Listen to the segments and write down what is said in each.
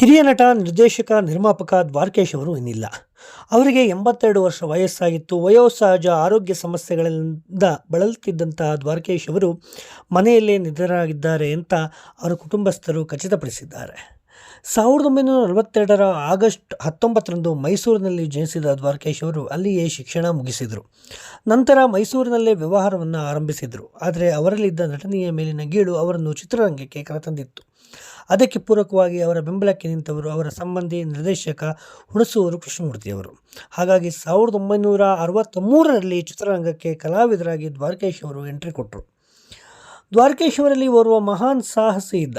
ಹಿರಿಯ ನಟ, ನಿರ್ದೇಶಕ, ನಿರ್ಮಾಪಕ ದ್ವಾರಕೇಶ್ ಅವರು ಇನ್ನಿಲ್ಲ. ಅವರಿಗೆ ಎಂಬತ್ತೆರಡು ವರ್ಷ ವಯಸ್ಸಾಗಿತ್ತು. ವಯೋಸಹಜ ಆರೋಗ್ಯ ಸಮಸ್ಯೆಗಳಿಂದ ಬಳಲುತ್ತಿದ್ದಂತಹ ದ್ವಾರಕೇಶ್ ಅವರು ಮನೆಯಲ್ಲೇ ನಿಧನರಾಗಿದ್ದಾರೆ ಅಂತ ಅವರ ಕುಟುಂಬಸ್ಥರು ಖಚಿತಪಡಿಸಿದ್ದಾರೆ. ಸಾವಿರದ ಒಂಬೈನೂರ ನಲವತ್ತೆರಡರ ಆಗಸ್ಟ್ ಹತ್ತೊಂಬತ್ತರಂದು ಮೈಸೂರಿನಲ್ಲಿ ಜನಿಸಿದ ದ್ವಾರಕೇಶ್ ಅವರು ಅಲ್ಲಿಯೇ ಶಿಕ್ಷಣ ಮುಗಿಸಿದರು. ನಂತರ ಮೈಸೂರಿನಲ್ಲೇ ವ್ಯವಹಾರವನ್ನು ಆರಂಭಿಸಿದರು. ಆದರೆ ಅವರಲ್ಲಿದ್ದ ನಟನೆಯ ಮೇಲಿನ ಗೀಳು ಅವರನ್ನು ಚಿತ್ರರಂಗಕ್ಕೆ ಕರೆತಂದಿತ್ತು. ಅದಕ್ಕೆ ಪೂರಕವಾಗಿ ಅವರ ಬೆಂಬಲಕ್ಕೆ ನಿಂತವರು ಅವರ ಸಂಬಂಧಿ ನಿರ್ದೇಶಕ ಹುಣಸೂರು ಕೃಷ್ಣಮೂರ್ತಿಯವರು. ಹಾಗಾಗಿ ಸಾವಿರದ ಒಂಬೈನೂರ ಅರವತ್ತ ಮೂರರಲ್ಲಿ ಚಿತ್ರರಂಗಕ್ಕೆ ಕಲಾವಿದರಾಗಿ ದ್ವಾರಕೇಶ್ ಅವರು ಎಂಟ್ರಿ ಕೊಟ್ಟರು. ದ್ವಾರಕೇಶ್ ಅವರಲ್ಲಿ ಓರ್ವ ಮಹಾನ್ ಸಾಹಸಿ ಇದ್ದ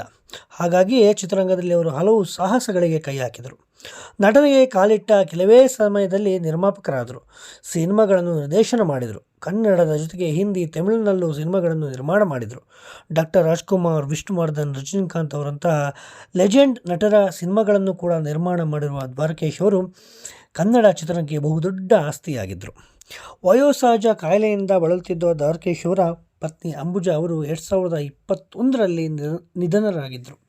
ಹಾಗಾಗಿಯೇ ಚಿತ್ರರಂಗದಲ್ಲಿ ಅವರು ಹಲವು ಸಾಹಸಗಳಿಗೆ ಕೈ ಹಾಕಿದರು. ನಟನೆಗೆ ಕಾಲಿಟ್ಟ ಕೆಲವೇ ಸಮಯದಲ್ಲಿ ನಿರ್ಮಾಪಕರಾದರು. ಸಿನಿಮಾಗಳನ್ನು ನಿರ್ದೇಶನ ಮಾಡಿದರು. ಕನ್ನಡದ ಜೊತೆಗೆ ಹಿಂದಿ, ತಮಿಳಿನಲ್ಲೂ ಸಿನಿಮಾಗಳನ್ನು ನಿರ್ಮಾಣ ಮಾಡಿದರು. ಡಾಕ್ಟರ್ ರಾಜ್ಕುಮಾರ್, ವಿಷ್ಣುವರ್ಧನ್, ರಜನಿಕಾಂತ್ ಅವರಂತಹ ಲೆಜೆಂಡ್ ನಟರ ಸಿನಿಮಾಗಳನ್ನು ಕೂಡ ನಿರ್ಮಾಣ ಮಾಡಿರುವ ದ್ವಾರಕೇಶ್ ಅವರು ಕನ್ನಡ ಚಿತ್ರರಂಗಕ್ಕೆ ಬಹುದೊಡ್ಡ ಆಸ್ತಿಯಾಗಿದ್ದರು. ವಯೋಸಹಜ ಕಾಯಿಲೆಯಿಂದ ಬಳಲುತ್ತಿದ್ದ ದ್ವಾರಕೇಶ್ ಅವರ ಪತ್ನಿ ಅಂಬುಜಾ ಅವರು ಎರಡು ಸಾವಿರದ ಇಪ್ಪತ್ತೊಂದರಲ್ಲಿ ನಿಧ- ನಿಧನರಾಗಿದ್ದರು.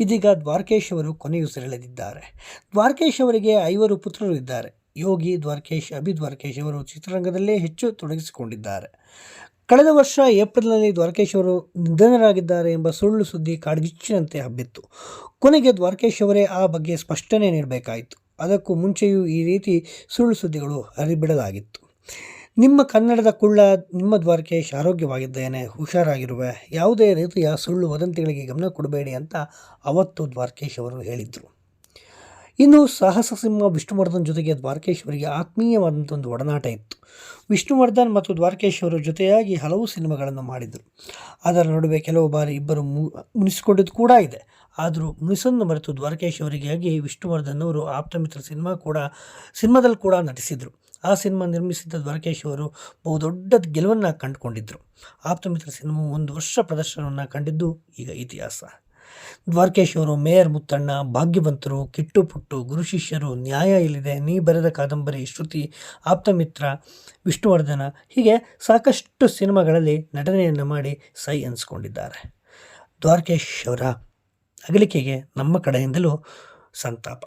ಇದೀಗ ದ್ವಾರಕೇಶ್ ಅವರು ಕೊನೆಯುಸಿರೆಳೆದಿದ್ದಾರೆ ದ್ವಾರಕೇಶ್ ಅವರಿಗೆ ಐವರು ಪುತ್ರರು ಇದ್ದಾರೆ. ಯೋಗಿ ದ್ವಾರಕೇಶ್, ಅಭಿ ದ್ವಾರಕೇಶ್ ಅವರು ಚಿತ್ರರಂಗದಲ್ಲೇ ಹೆಚ್ಚು ತೊಡಗಿಸಿಕೊಂಡಿದ್ದಾರೆ. ಕಳೆದ ವರ್ಷ ಏಪ್ರಿಲ್ನಲ್ಲಿ ದ್ವಾರಕೇಶ್ ಅವರು ನಿಧನರಾಗಿದ್ದಾರೆ ಎಂಬ ಸುಳ್ಳು ಸುದ್ದಿ ಕಾಡ್ಗಿಚ್ಚಿನಂತೆ ಹಬ್ಬಿತ್ತು. ಕೊನೆಗೆ ದ್ವಾರಕೇಶ್ ಅವರೇ ಆ ಬಗ್ಗೆ ಸ್ಪಷ್ಟನೆ ನೀಡಬೇಕಾಯಿತು. ಅದಕ್ಕೂ ಮುಂಚೆಯೂ ಈ ರೀತಿ ಸುಳ್ಳು ಸುದ್ದಿಗಳು ಹರಿಬಿಡಲಾಗಿತ್ತು. ನಿಮ್ಮ ಕನ್ನಡದ ಕುಳ್ಳ ನಿಮ್ಮ ದ್ವಾರಕೇಶ್ ಆರೋಗ್ಯವಾಗಿದ್ದೇನೆ ಹುಷಾರಾಗಿರುವೆ. ಯಾವುದೇ ರೀತಿಯ ಸುಳ್ಳು ವದಂತಿಗಳಿಗೆ ಗಮನ ಕೊಡಬೇಡಿ ಅಂತ ಅವತ್ತು ದ್ವಾರಕೇಶ್ ಅವರು ಹೇಳಿದ್ದರು ಇನ್ನು ಸಾಹಸ ಸಿಂಹ ವಿಷ್ಣುವರ್ಧನ್ ಜೊತೆಗೆ ದ್ವಾರಕೇಶ್ ಅವರಿಗೆ ಆತ್ಮೀಯವಾದಂಥ ಒಂದು ಒಡನಾಟ ಇತ್ತು. ವಿಷ್ಣುವರ್ಧನ್ ಮತ್ತು ದ್ವಾರಕೇಶ್ ಅವರು ಜೊತೆಯಾಗಿ ಹಲವು ಸಿನಿಮಾಗಳನ್ನು ಮಾಡಿದರು. ಅದರ ನಡುವೆ ಕೆಲವು ಬಾರಿ ಇಬ್ಬರು ಮುನಿಸಿಕೊಂಡಿದ್ದು ಕೂಡ ಇದೆ. ಆದರೂ ಮುನಿಸನ್ನು ಮರೆತು ದ್ವಾರಕೇಶ್ ಅವರಿಗಾಗಿ ವಿಷ್ಣುವರ್ಧನ್ ಅವರು ಆಪ್ತಮಿತ್ರ ಸಿನಿಮಾ ಕೂಡ, ಸಿನಿಮಾದಲ್ಲಿ ಕೂಡ ನಟಿಸಿದರು. ಆ ಸಿನಿಮಾ ನಿರ್ಮಿಸಿದ್ದ ದ್ವಾರಕೇಶ್ ಅವರು ಬಹುದೊಡ್ಡ ಗೆಲುವನ್ನು ಕಂಡುಕೊಂಡಿದ್ದರು ಆಪ್ತಮಿತ್ರ ಸಿನಿಮಾ ಒಂದು ವರ್ಷ ಪ್ರದರ್ಶನವನ್ನು ಕಂಡಿದ್ದು ಈಗ ಇತಿಹಾಸ. ದ್ವಾರಕೇಶ್ ಅವರು ಮೇಯರ್ ಮುತ್ತಣ್ಣ, ಭಾಗ್ಯವಂತರು ಕಿಟ್ಟು ಪುಟ್ಟು ಗುರು ಶಿಷ್ಯರು, ನ್ಯಾಯ ಇಲ್ಲಿದೆ ನೀ ಬರೆದ ಕಾದಂಬರಿ, ಶ್ರುತಿ ಆಪ್ತಮಿತ್ರ ವಿಷ್ಣುವರ್ಧನ ಹೀಗೆ ಸಾಕಷ್ಟು ಸಿನಿಮಾಗಳಲ್ಲಿ ನಟನೆಯನ್ನು ಮಾಡಿ ಸೈ ಅನ್ಸ್ಕೊಂಡಿದ್ದಾರೆ ದ್ವಾರಕೇಶ್ ಅವರ ಅಗಲಿಕೆಗೆ ನಮ್ಮ ಕಡೆಯಿಂದಲೂ ಸಂತಾಪ.